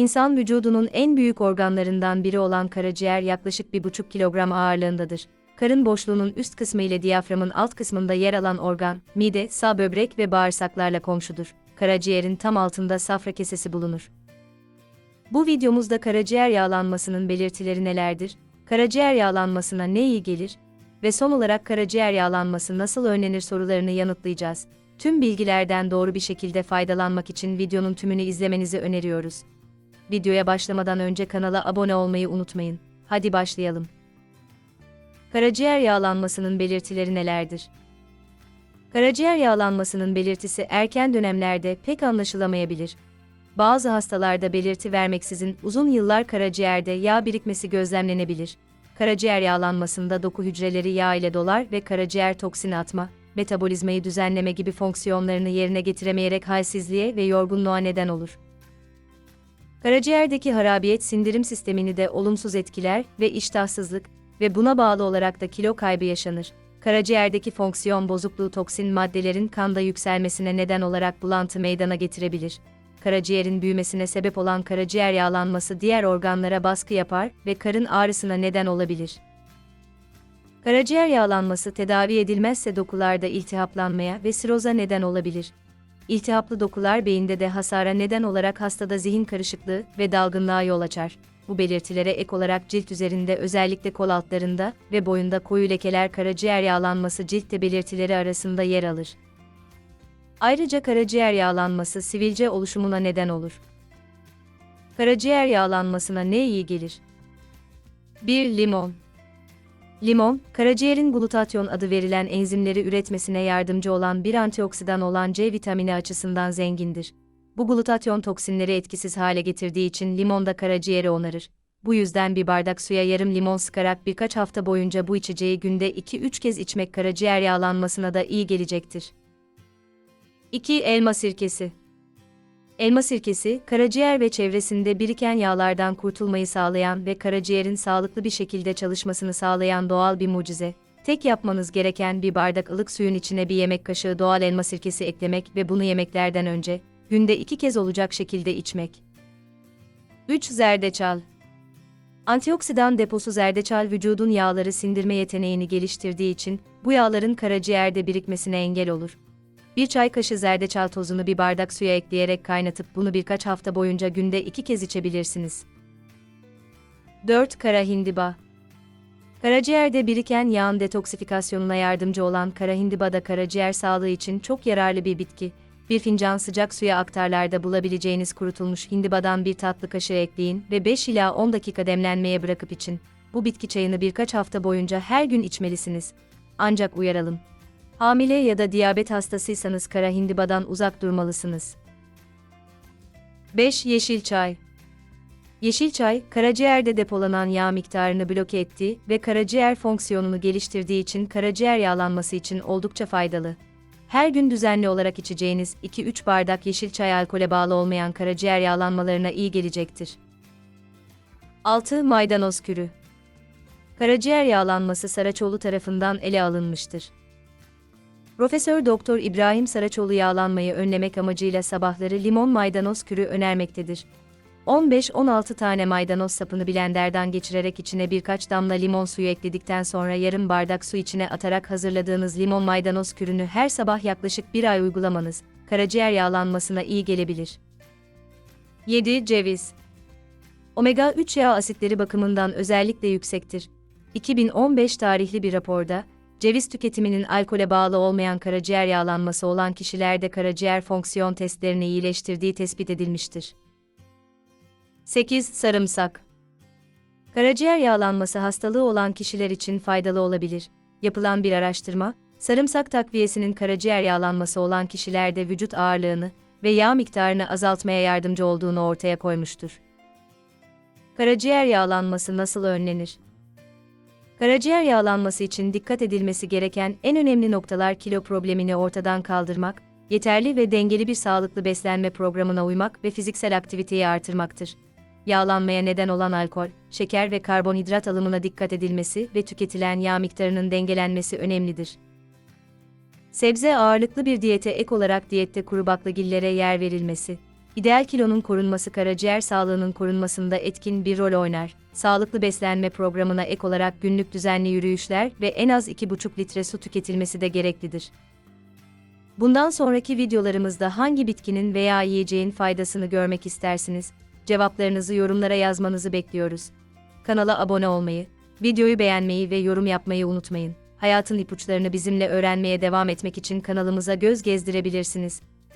İnsan vücudunun en büyük organlarından biri olan karaciğer yaklaşık 1,5 kilogram ağırlığındadır. Karın boşluğunun üst kısmı ile diyaframın alt kısmında yer alan organ, mide, sağ böbrek ve bağırsaklarla komşudur. Karaciğerin tam altında safra kesesi bulunur. Bu videomuzda karaciğer yağlanmasının belirtileri nelerdir? Karaciğer yağlanmasına ne iyi gelir? Ve son olarak karaciğer yağlanması nasıl önlenir sorularını yanıtlayacağız. Tüm bilgilerden doğru bir şekilde faydalanmak için videonun tümünü izlemenizi öneriyoruz. Videoya başlamadan önce kanala abone olmayı unutmayın. Hadi başlayalım. Karaciğer yağlanmasının belirtileri nelerdir? Karaciğer yağlanmasının belirtisi erken dönemlerde pek anlaşılamayabilir. Bazı hastalarda belirti vermeksizin uzun yıllar karaciğerde yağ birikmesi gözlemlenebilir. Karaciğer yağlanmasında doku hücreleri yağ ile dolar ve karaciğer toksini atma, metabolizmayı düzenleme gibi fonksiyonlarını yerine getiremeyerek halsizliğe ve yorgunluğa neden olur. Karaciğerdeki harabiyet sindirim sistemini de olumsuz etkiler ve iştahsızlık ve buna bağlı olarak da kilo kaybı yaşanır. Karaciğerdeki fonksiyon bozukluğu toksin maddelerin kanda yükselmesine neden olarak bulantı meydana getirebilir. Karaciğerin büyümesine sebep olan karaciğer yağlanması diğer organlara baskı yapar ve karın ağrısına neden olabilir. Karaciğer yağlanması tedavi edilmezse dokularda iltihaplanmaya ve siroza neden olabilir. İltihaplı dokular beyinde de hasara neden olarak hastada zihin karışıklığı ve dalgınlığa yol açar. Bu belirtilere ek olarak cilt üzerinde özellikle kol altlarında ve boyunda koyu lekeler karaciğer yağlanması ciltte belirtileri arasında yer alır. Ayrıca karaciğer yağlanması sivilce oluşumuna neden olur. Karaciğer yağlanmasına ne iyi gelir? 1. Limon Limon, karaciğerin glutatyon adı verilen enzimleri üretmesine yardımcı olan bir antioksidan olan C vitamini açısından zengindir. Bu glutatyon toksinleri etkisiz hale getirdiği için limon da karaciğeri onarır. Bu yüzden bir bardak suya yarım limon sıkarak birkaç hafta boyunca bu içeceği günde 2-3 kez içmek karaciğer yağlanmasına da iyi gelecektir. 2. Elma sirkesi Elma sirkesi, karaciğer ve çevresinde biriken yağlardan kurtulmayı sağlayan ve karaciğerin sağlıklı bir şekilde çalışmasını sağlayan doğal bir mucize. Tek yapmanız gereken bir bardak ılık suyun içine bir yemek kaşığı doğal elma sirkesi eklemek ve bunu yemeklerden önce, günde iki kez olacak şekilde içmek. 3. Zerdeçal Antioksidan deposu zerdeçal vücudun yağları sindirme yeteneğini geliştirdiği için bu yağların karaciğerde birikmesine engel olur. Bir çay kaşığı zerdeçal tozunu bir bardak suya ekleyerek kaynatıp bunu birkaç hafta boyunca günde iki kez içebilirsiniz. 4. Kara hindiba Karaciğerde biriken yağın detoksifikasyonuna yardımcı olan kara hindiba da karaciğer sağlığı için çok yararlı bir bitki. Bir fincan sıcak suya aktarlarda bulabileceğiniz kurutulmuş hindibadan bir tatlı kaşığı ekleyin ve 5 ila 10 dakika demlenmeye bırakıp için. Bu bitki çayını birkaç hafta boyunca her gün içmelisiniz. Ancak uyaralım. Hamile ya da diyabet hastasıysanız kara hindibadan uzak durmalısınız. 5. Yeşil çay Yeşil çay, karaciğerde depolanan yağ miktarını bloke ettiği ve karaciğer fonksiyonunu geliştirdiği için karaciğer yağlanması için oldukça faydalı. Her gün düzenli olarak içeceğiniz 2-3 bardak yeşil çay alkole bağlı olmayan karaciğer yağlanmalarına iyi gelecektir. 6. Maydanoz kürü Karaciğer yağlanması Saraçoğlu tarafından ele alınmıştır. Profesör Doktor İbrahim Saraçoğlu yağlanmayı önlemek amacıyla sabahları limon maydanoz kürü önermektedir. 15-16 tane maydanoz sapını blenderdan geçirerek içine birkaç damla limon suyu ekledikten sonra yarım bardak su içine atarak hazırladığınız limon maydanoz kürünü her sabah yaklaşık bir ay uygulamanız, karaciğer yağlanmasına iyi gelebilir. 7. Ceviz Omega 3 yağ asitleri bakımından özellikle yüksektir. 2015 tarihli bir raporda, ceviz tüketiminin alkole bağlı olmayan karaciğer yağlanması olan kişilerde karaciğer fonksiyon testlerini iyileştirdiği tespit edilmiştir. 8. Sarımsak Karaciğer yağlanması hastalığı olan kişiler için faydalı olabilir. Yapılan bir araştırma, sarımsak takviyesinin karaciğer yağlanması olan kişilerde vücut ağırlığını ve yağ miktarını azaltmaya yardımcı olduğunu ortaya koymuştur. Karaciğer yağlanması nasıl önlenir? Karaciğer yağlanması için dikkat edilmesi gereken en önemli noktalar kilo problemini ortadan kaldırmak, yeterli ve dengeli bir sağlıklı beslenme programına uymak ve fiziksel aktiviteyi artırmaktır. Yağlanmaya neden olan alkol, şeker ve karbonhidrat alımına dikkat edilmesi ve tüketilen yağ miktarının dengelenmesi önemlidir. Sebze ağırlıklı bir diyete ek olarak diyette kuru baklagillere yer verilmesi, İdeal kilonun korunması karaciğer sağlığının korunmasında etkin bir rol oynar. Sağlıklı beslenme programına ek olarak günlük düzenli yürüyüşler ve en az 2,5 litre su tüketilmesi de gereklidir. Bundan sonraki videolarımızda hangi bitkinin veya yiyeceğin faydasını görmek istersiniz? Cevaplarınızı yorumlara yazmanızı bekliyoruz. Kanala abone olmayı, videoyu beğenmeyi ve yorum yapmayı unutmayın. Hayatın ipuçlarını bizimle öğrenmeye devam etmek için kanalımıza göz gezdirebilirsiniz.